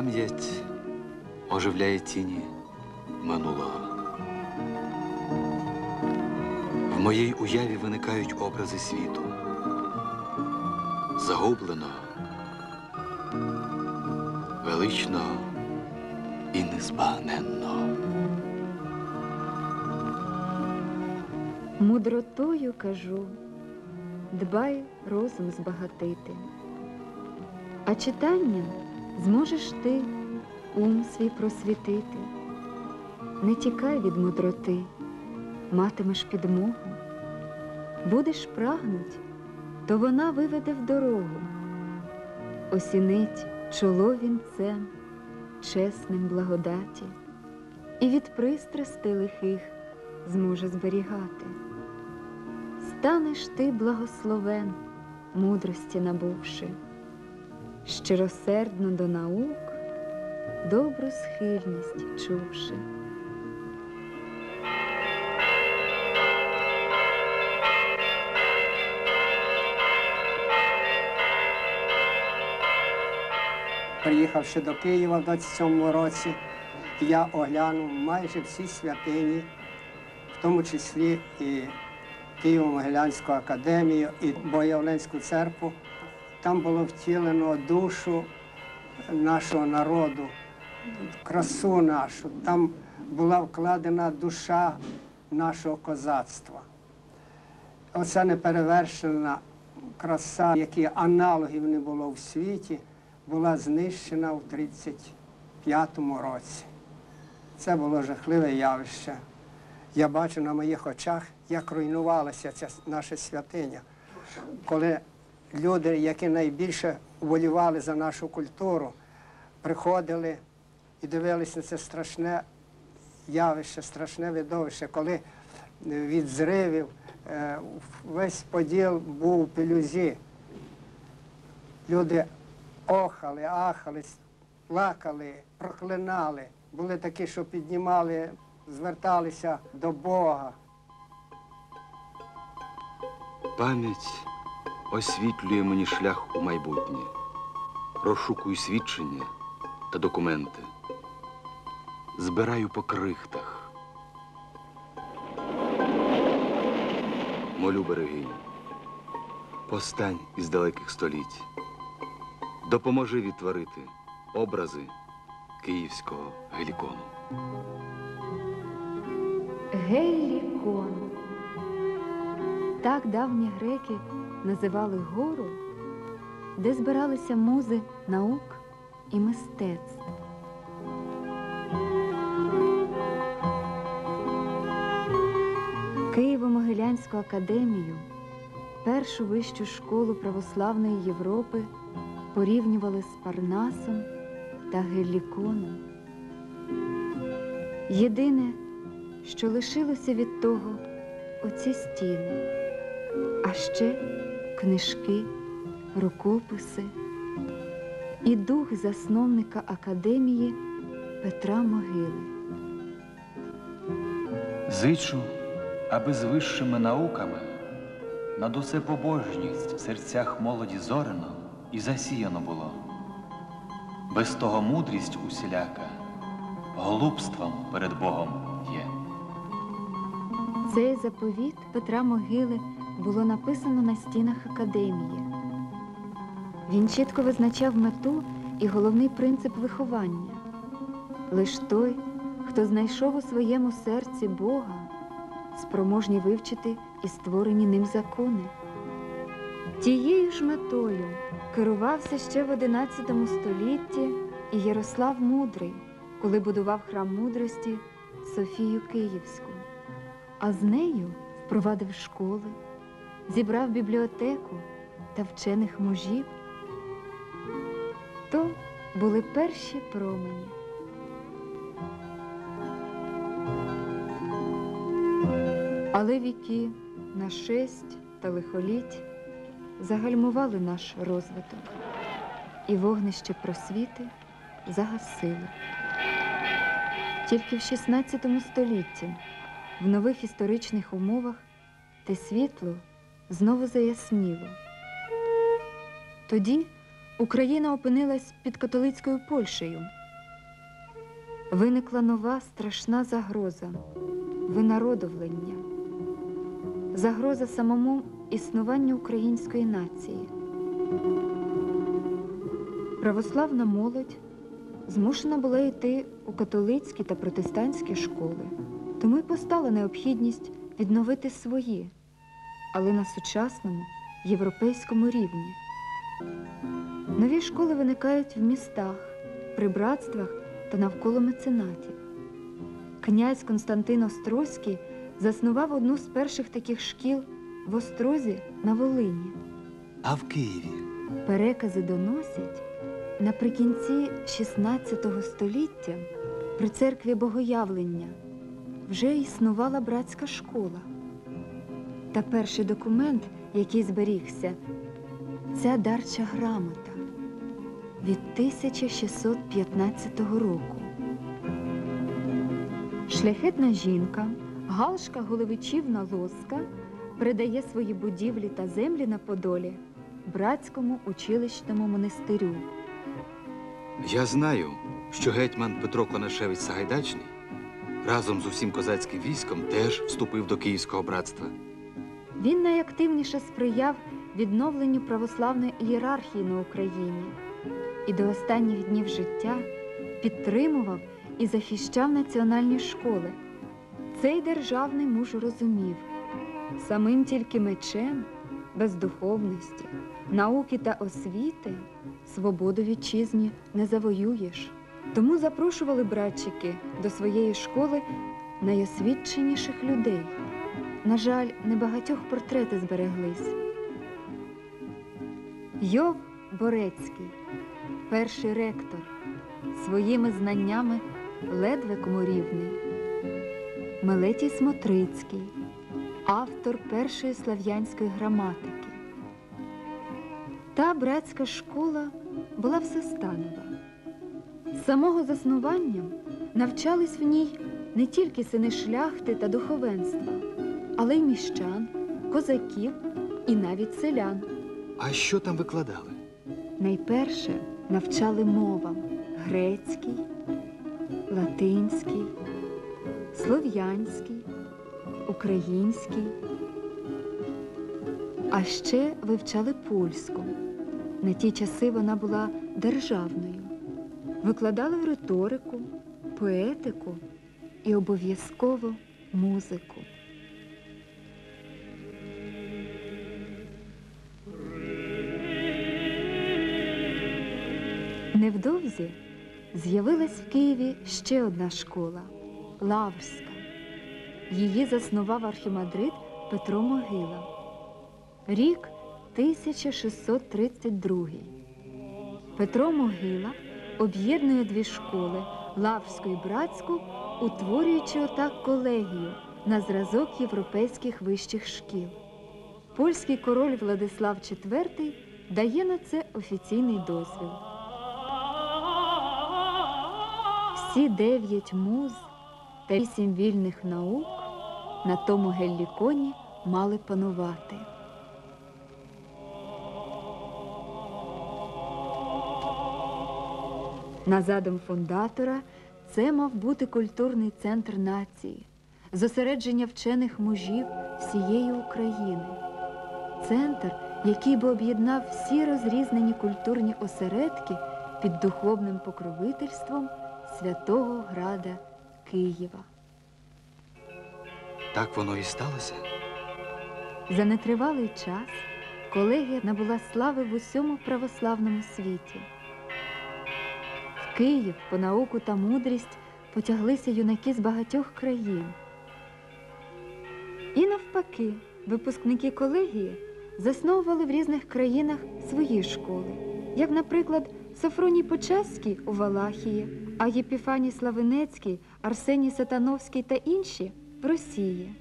Пам'ять оживляє тіні минулого. В моїй уяві виникають образи світу. Загубленого, величного і незбагненного. Мудротою кажу, дбай розум збагатити, а читанням зможеш ти ум свій просвітити. Не тікай від мудроти, матимеш підмогу. Будеш прагнуть, то вона виведе в дорогу, осінить чоло вінцем, чесним благодаті, і від пристрасти лихих зможе зберігати. Станеш ти благословен, мудрості набувши, щиросердно до наук, добру схильність чувши. Приїхавши до Києва в 27-му році, я оглянув майже всі святині, в тому числі і Києво-Могилянську академію, і Боявленську церкву. Там було втілено душу нашого народу, красу нашу. Там була вкладена душа нашого козацтва. Оця неперевершена краса, які аналогів не було в світі, була знищена в 35-му році. Це було жахливе явище. Я бачу на моїх очах, як руйнувалася ця наша святиня. Коли люди, які найбільше волювали за нашу культуру, приходили і дивилися на це страшне явище, страшне видовище, коли від зривів е, весь поділ був у пелюзі. Люди охали, ахали, плакали, проклинали. Були такі, що піднімали, зверталися до Бога. Пам'ять освітлює мені шлях у майбутнє. Розшукую свідчення та документи. Збираю по крихтах. Молю берегиню. Постань із далеких століть. Допоможи відтворити образи київського гелікону. Гелікон. Так давні греки називали гору, де збиралися музи наук і мистецтв. Києво-Могилянську академію, першу вищу школу православної Європи, порівнювали з Парнасом та Геліконом. Єдине, що лишилося від того оці стіни, а ще книжки, рукописи і дух засновника академії Петра Могили. Зичу, аби з вищими науками над усе побожність в серцях молоді зорено і засіяно було. Без того мудрість усіляка глупством перед Богом є. Цей заповіт Петра Могили було написано на стінах академії. Він чітко визначав мету і головний принцип виховання. Лиш той, хто знайшов у своєму серці Бога, спроможні вивчити і створені ним закони. Тією ж метою керувався ще в XI столітті і Ярослав Мудрий, коли будував храм мудрості Софію Київську, а з нею впровадив школи, зібрав бібліотеку та вчених мужів. То були перші промені. Але віки, нашесть та лихоліть загальмували наш розвиток, і вогнище просвіти загасили. Тільки в XVI столітті, в нових історичних умовах, те світло знову заясніло. Тоді Україна опинилась під католицькою Польщею. Виникла нова страшна загроза винародовлення, загроза самому існуванню української нації. Православна молодь змушена була йти у католицькі та протестантські школи, тому й постала необхідність відновити свої, але на сучасному європейському рівні. Нові школи виникають в містах, при братствах та навколо меценатів. Князь Константин Острозький заснував одну з перших таких шкіл в Острозі на Волині. А в Києві Перекази доносять, наприкінці XVI століття при церкві Богоявлення вже існувала братська школа. Та перший документ, який зберігся, ця дарча грамота від 1615 року. Шляхетна жінка Галшка Головичівна Лоска передає свої будівлі та землі на Подолі братському училищному монастирю. я знаю, що гетьман Петро Конашевич Сагайдачний разом з усім козацьким військом теж вступив до Київського братства. Він найактивніше сприяв відновленню православної ієрархії на Україні і до останніх днів життя підтримував і захищав національні школи. Цей державний муж розумів, самим тільки мечем, без духовності, науки та освіти свободу вітчизні не завоюєш. Тому запрошували братчики до своєї школи найосвідченіших людей. На жаль, небагатьох портрети збереглись. Йов Борецький, перший ректор, своїми знаннями ледве кому рівний. Мелетій Смотрицький, автор першої слав'янської граматики. Та братська школа була всестанова. З самого заснування навчались в ній не тільки сини шляхти та духовенства, але й міщан, козаків і навіть селян. А що там викладали? Найперше навчали мовам грецький, латинський, слов'янський, український. А ще вивчали польську. На ті часи вона була державною. Викладали риторику, поетику і обов'язково музику. Невдовзі з'явилась в Києві ще одна школа Лаврська. Її заснував архімандрит Петро Могила. Рік 1632. Петро Могила об'єднує дві школи Лаврську і Братську, утворюючи отак колегію на зразок європейських вищих шкіл. Польський король Владислав IV дає на це офіційний дозвіл. Всі дев'ять муз та вісім вільних наук на тому гелліконі мали панувати. На задум фундатора це мав бути культурний центр нації, зосередження вчених мужів всієї України. Центр, який би об'єднав всі розрізнені культурні осередки під духовним покровительством святого града Києва. Так воно і сталося. За нетривалий час колегія набула слави в усьому православному світі. В Київ по науку та мудрість потяглися юнаки з багатьох країн. І навпаки, випускники колегії засновували в різних країнах свої школи, як, наприклад, Софроній Почаський у Валахії, а Єпіфаній Славенецький, Арсеній Сатановський та інші в Росії.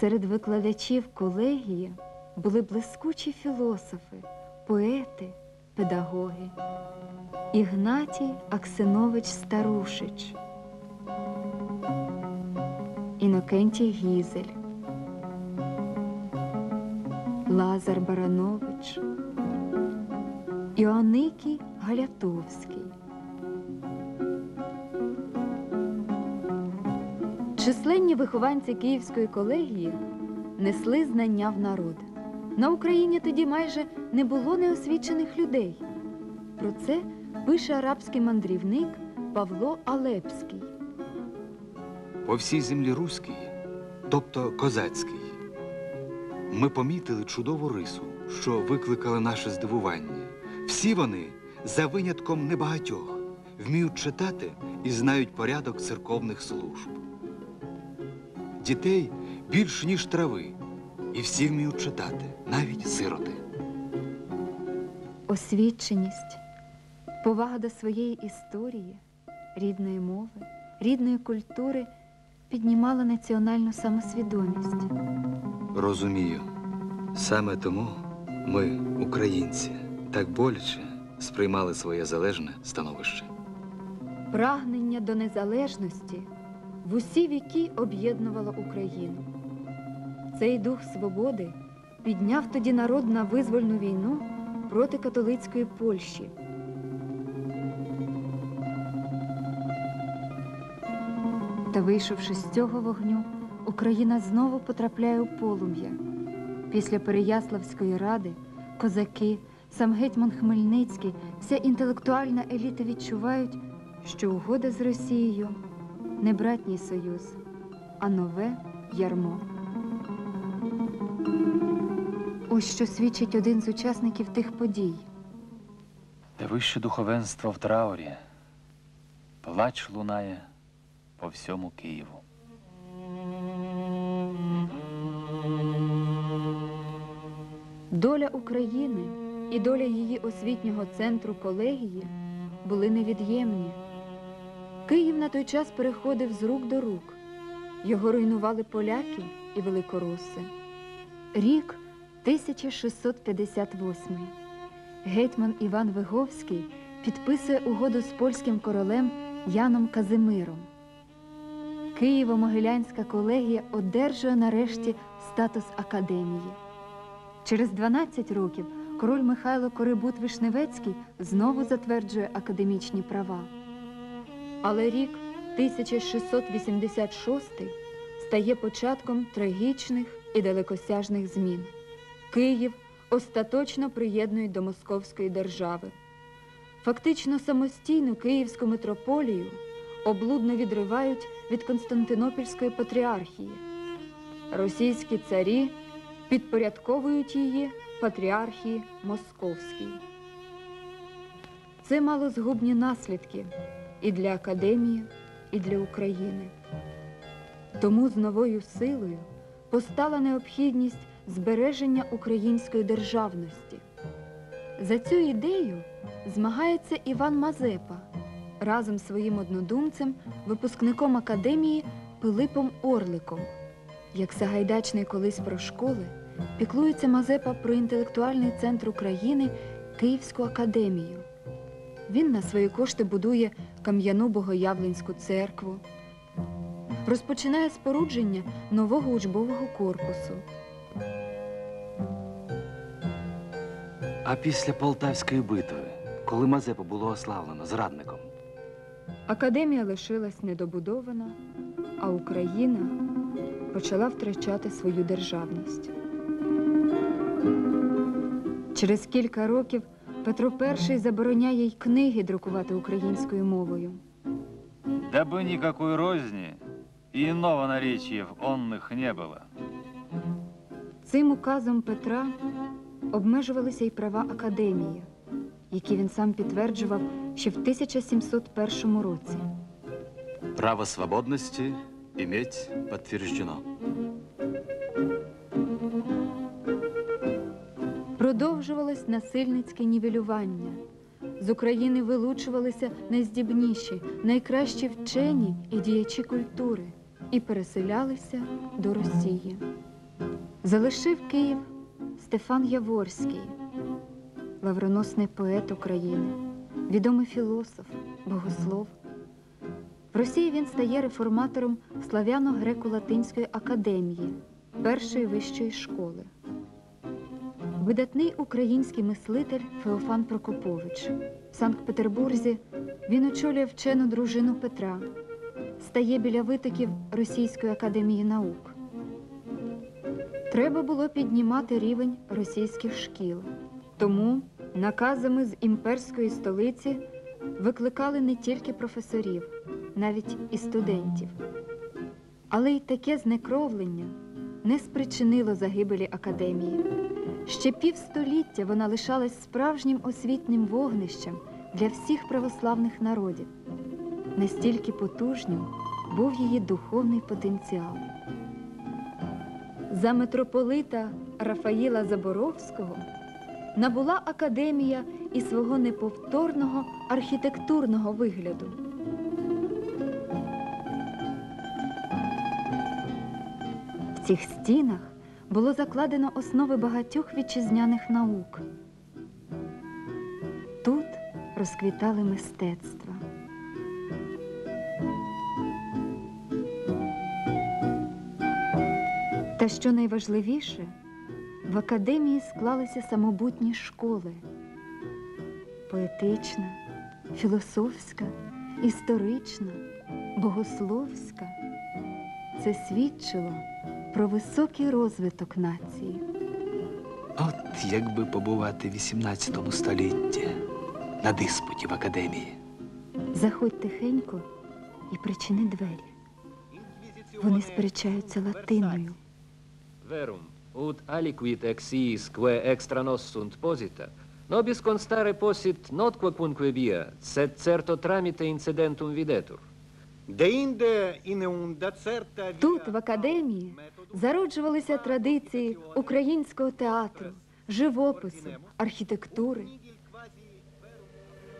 Серед викладачів колегії були блискучі філософи, поети, педагоги. Ігнатій Аксинович Старушич, Інокентій Гізель, Лазар Баранович, Іоанникій Галятовський. Численні вихованці Київської колегії несли знання в народ. На Україні тоді майже не було неосвічених людей. Про це пише арабський мандрівник Павло Алепський. По всій землі руській, тобто козацькій, ми помітили чудову рису, що викликала наше здивування. Всі вони, за винятком небагатьох, вміють читати і знають порядок церковних служб. Дітей більш ніж трави, і всі вміють читати, навіть сироти. Освіченість, повага до своєї історії, рідної мови, рідної культури піднімала національну самосвідомість. Розумію. Саме тому ми, українці, так боляче сприймали своє залежне становище. Прагнення до незалежності в усі віки об'єднувало Україну. Цей дух свободи підняв тоді народ на визвольну війну проти католицької Польщі. Та вийшовши з цього вогню, Україна знову потрапляє у полум'я. Після Переяславської ради козаки, сам гетьман Хмельницький, вся інтелектуальна еліта відчувають, що угода з Росією не братній союз, а нове ярмо. Ось що свідчить один з учасників тих подій. Де вище духовенство в траурі, плач лунає по всьому Києву. Доля України і доля її освітнього центру колегії були невід'ємні. Київ на той час переходив з рук до рук. Його руйнували поляки і великороси. Рік 1658. Гетьман Іван Виговський підписує угоду з польським королем Яном Казимиром. Києво-Могилянська колегія одержує нарешті статус академії. Через 12 років король Михайло Корибут Вишневецький знову затверджує академічні права. Але рік 1686 стає початком трагічних і далекосяжних змін. Київ остаточно приєднують до Московської держави. Фактично самостійну Київську митрополію облудно відривають від Константинопільської патріархії. Російські царі підпорядковують її патріархії Московській. Це мало згубні наслідки і для академії, і для України. Тому з новою силою постала необхідність збереження української державності. За цю ідею змагається Іван Мазепа разом з своїм однодумцем, випускником академії Пилипом Орликом. Як Сагайдачний колись про школи, піклується Мазепа про інтелектуальний центр України Київську академію. Він на свої кошти будує кам'яну богоявленську церкву, розпочинає спорудження нового учбового корпусу. А після Полтавської битви, коли Мазепа було ославлено зрадником, Академія лишилась недобудована, а Україна почала втрачати свою державність. Через кілька років Петро І забороняє й книги друкувати українською мовою. Дабы никакой розни и иного наречия в онных не было. Цим указом Петра обмежувалися й права академії, які він сам підтверджував ще в 1701 році. право свободності іметь підтверджено. Продовжувалось насильницьке нівелювання. З України вилучувалися найздібніші, найкращі вчені і діячі культури і переселялися до Росії. Залишив Київ Стефан Яворський, лавроносний поет України, відомий філософ, богослов. В Росії він стає реформатором Славяно-греко-латинської академії, першої вищої школи. Видатний український мислитель Феофан Прокопович. В Санкт-Петербурзі він очолює вчену дружину Петра, стає біля витоків Російської академії наук. Треба було піднімати рівень російських шкіл. Тому наказами з імперської столиці викликали не тільки професорів, навіть і студентів. Але й таке знекровлення не спричинило загибелі академії. Ще півстоліття вона лишалась справжнім освітнім вогнищем для всіх православних народів. Настільки потужним був її духовний потенціал. За митрополита Рафаїла Заборовського набула академія і свого неповторного архітектурного вигляду. В цих стінах було закладено основи багатьох вітчизняних наук. Тут розквітали мистецтва. Та що найважливіше, в академії склалися самобутні школи поетична, філософська, історична, богословська. Це свідчило про високий розвиток нації. От якби побувати в 18 столітті на диспуті в академії. Заходь тихенько і причини двері. Вони сперечаються латиною. Verum, ut aliquid exiis quae extra nos sunt posita, nobis constare possit not quacunque via, sed certo tramite incedentum videtur. Тут, в академії, зароджувалися традиції українського театру, живопису, архітектури.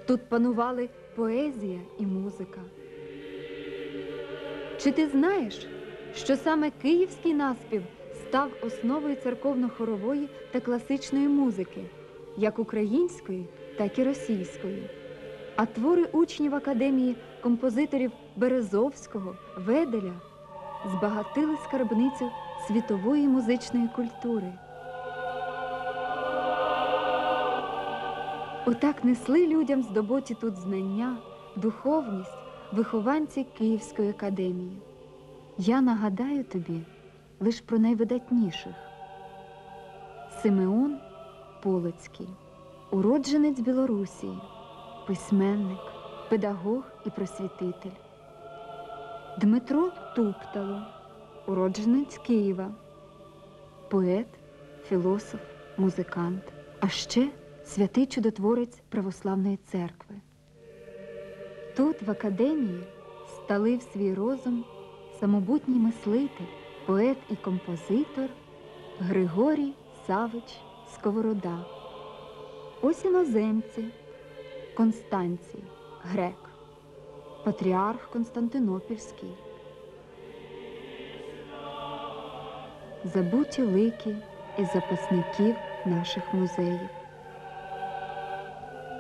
Тут панували поезія і музика. Чи ти знаєш, що саме київський наспів став основою церковно-хорової та класичної музики, як української, так і російської? А твори учнів академії композиторів Березовського, Веделя збагатили скарбницю світової музичної культури. Отак несли людям здобуті тут знання, духовність, вихованці Київської академії. Я нагадаю тобі лише про найвидатніших. Симеон Полоцький, уродженець Білорусії, письменник, педагог і просвітитель. Дмитро Туптало, уродженець Києва, поет, філософ, музикант, а ще святий чудотворець Православної церкви. Тут, в академії, сталив свій розум самобутній мислитель, поет і композитор Григорій Савич Сковорода. Ось іноземці Констанцій, грек, патріарх Константинопільський. Забуті лики із запасників наших музеїв.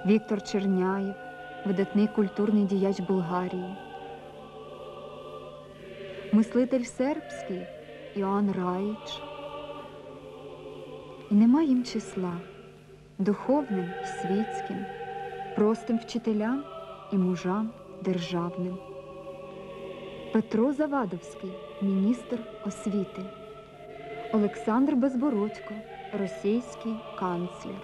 Віктор Черняєв, видатний культурний діяч Болгарії. Мислитель сербський Іоанн Раїч. І нема їм числа духовним і світським, простим вчителям і мужам державним. Петро Завадовський, міністр освіти. Олександр Безбородько, російський канцлер.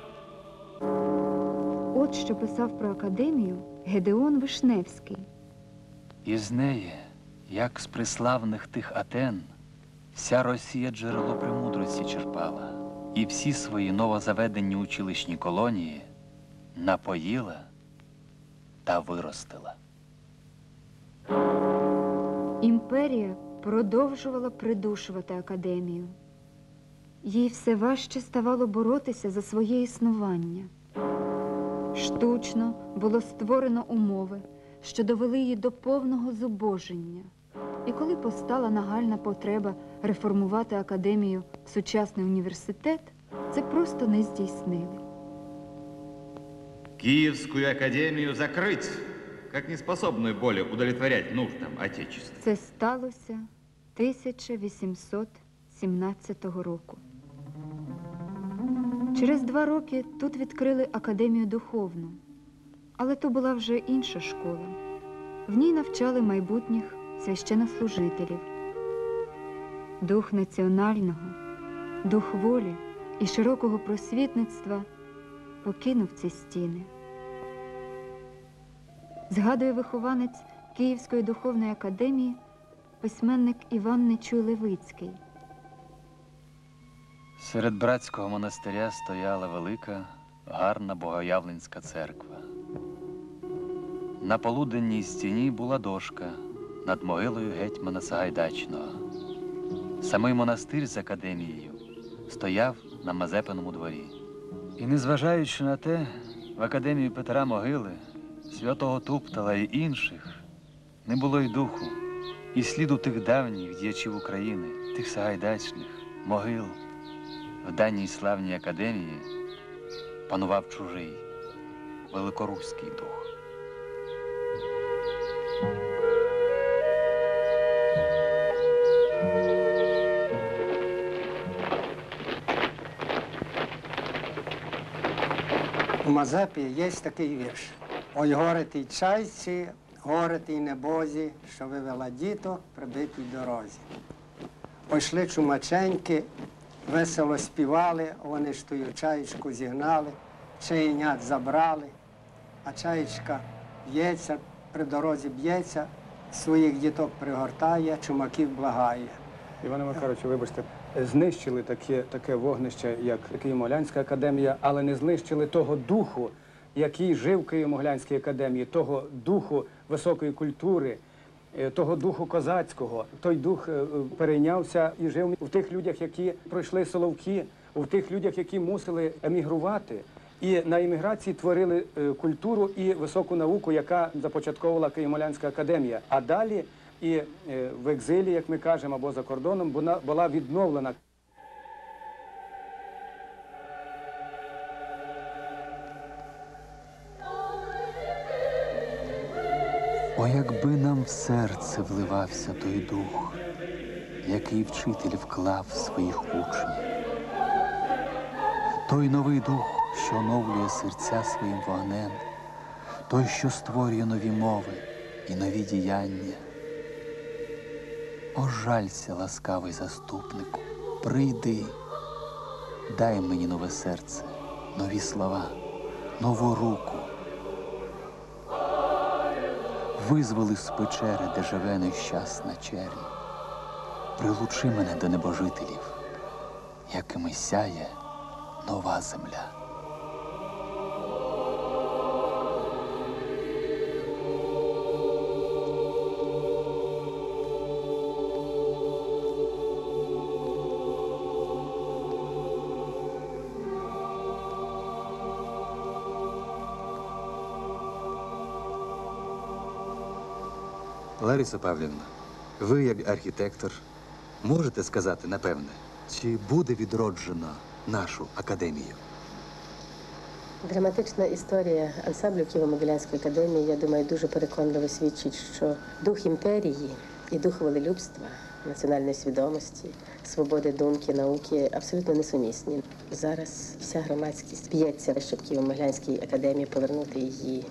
От що писав про академію Гедеон Вишневський. Із неї, як з приславних тих Атен, вся Росія джерело премудрості черпала, і всі свої новозаведені училищні колонії напоїла та виростила. Імперія продовжувала придушувати академію. Їй все важче ставало боротися за своє існування. Штучно було створено умови, що довели її до повного зубоження. І коли постала нагальна потреба реформувати академію в сучасний університет, це просто не здійснили. Киевскую академию закрыть, как неспособную более удовлетворять нуждам Отечества. Це сталося 1817 року. Через два роки тут відкрили академію духовну, але то була вже інша школа. В ній навчали майбутніх священнослужителів. Дух національного, дух волі і широкого просвітництва покинув ці стіни. Згадує вихованець Київської духовної академії письменник Іван Нечуй Левицький. Серед братського монастиря стояла велика, гарна богоявленська церква. На полуденній стіні була дошка над могилою гетьмана Сагайдачного. Самий монастир з академією стояв на Мазепиному дворі. І незважаючи на те, в академії Петра Могили, святого Туптала і інших не було й духу, і сліду тих давніх діячів України, тих сагайдачних, могил. В даній славній академії панував чужий великоруський дух. У Мазепі є такий вірш. Ой, горе тій чайці, горе тій небозі, що вивела діто прибитій дорозі. Ой, йшли чумаченьки, весело співали, вони ж тую чаєчку зігнали, чаєнят забрали, а чаєчка б'ється, при дорозі б'ється, своїх діток пригортає, чумаків благає. Іване Макаровичу, вибачте, знищили таке, таке вогнище, як Києво-Могилянська академія, але не знищили того духу, який жив в Києво-Могилянській академії, того духу високої культури, е, того духу козацького. Той дух е, перейнявся і жив в тих людях, які пройшли соловки, в тих людях, які мусили емігрувати. І на еміграції творили е, культуру і високу науку, яка започатковувала Києво-Могилянська академія. А далі і в екзилі, як ми кажемо, або за кордоном, вона була відновлена. О, якби нам в серце вливався той дух, який вчитель вклав своїх учнів. Той новий дух, що оновлює серця своїм вогнем, той, що створює нові мови і нові діяння. О, жалься, ласкавий заступнику, прийди, дай мені нове серце, нові слова, нову руку. Визволи з печери, де живе нещасна чернь. Прилучи мене до небожителів, якими сяє нова земля. Лариса Павлівна, ви, як архітектор, можете сказати, напевне, чи буде відроджено нашу академію? Драматична історія ансамблю Києво-Могилянської академії, я думаю, дуже переконливо свідчить, що дух імперії і дух волелюбства, національної свідомості, свободи думки, науки абсолютно несумісні. Зараз вся громадськість б'ється, щоб Києво-Могилянській академії повернути її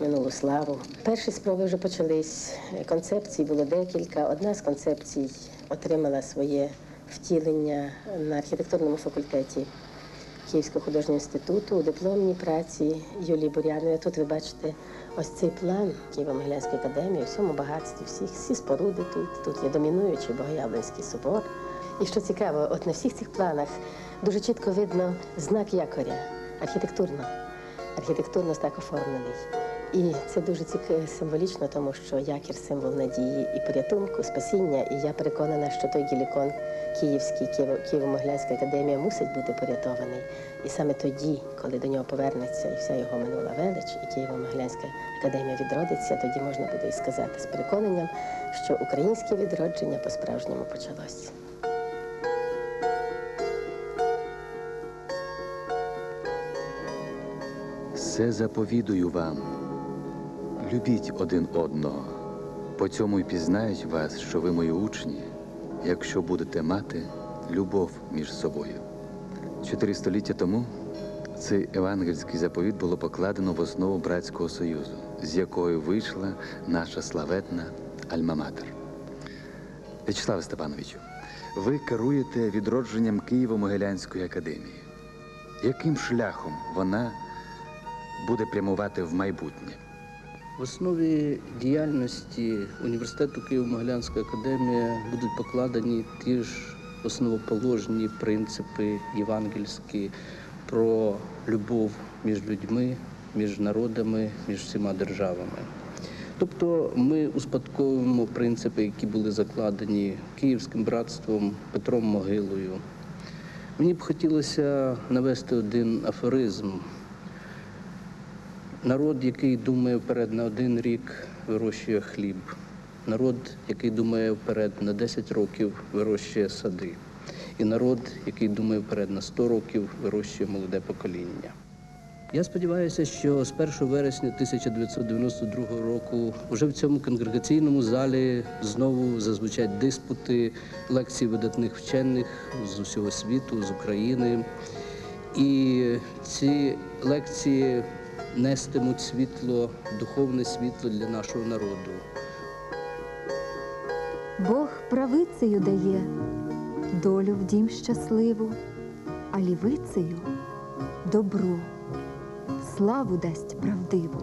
минулу славу. Перші спроби вже почались. Концепцій було декілька. Одна з концепцій отримала своє втілення на архітектурному факультеті Київського художнього інституту у дипломній праці Юлії Бурянової. Тут ви бачите ось цей план Києво-Могилянської академії, всьому багатстві, всіх, всі споруди тут. Тут є домінуючий Богоявленський собор. І що цікаво, от на всіх цих планах дуже чітко видно знак якоря архітектурно. Архітектурно так оформлений. І це дуже цікаво символічно, тому що якір символ надії і порятунку, спасіння. І я переконана, що той гілікон Київський, Києво- Києво-Могилянська академія мусить бути порятований. І саме тоді, коли до нього повернеться і вся його минула велич, і Києво-Могилянська академія відродиться, тоді можна буде і сказати з переконанням, що українське відродження по-справжньому почалось. Все заповідую вам. Любіть один одного. По цьому й пізнають вас, що ви мої учні, якщо будете мати любов між собою. Чотири століття тому цей евангельський заповіт було покладено в основу братського союзу, з якою вийшла наша славетна Альма-Матер. В'ячеславе Степановичу, ви керуєте відродженням Києво-Могилянської академії. Яким шляхом вона буде прямувати в майбутнє? В основі діяльності університету Києво-Могилянська академія будуть покладені ті ж основоположні принципи євангельські про любов між людьми, між народами, між всіма державами. Тобто ми успадковуємо принципи, які були закладені Київським братством Петром Могилою. Мені б хотілося навести один афоризм. Народ, який думає вперед на один рік, вирощує хліб. Народ, який думає вперед на 10 років, вирощує сади. І народ, який думає вперед на 100 років, вирощує молоде покоління. Я сподіваюся, що з 1 вересня 1992 року вже в цьому конгрегаційному залі знову зазвучать диспути, лекції видатних вчених з усього світу, з України. І ці лекції нестимуть світло, духовне світло для нашого народу. Бог правицею дає долю в дім щасливу, а лівицею добру, славу дасть правдиву.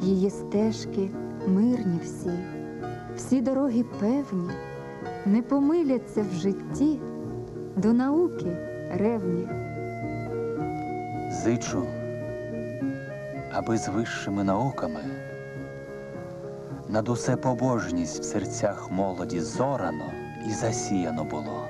Її стежки мирні всі, всі дороги певні, не помиляться в житті, до науки ревні. Зичу, аби з вищими науками над усе побожність в серцях молоді зорано і засіяно було.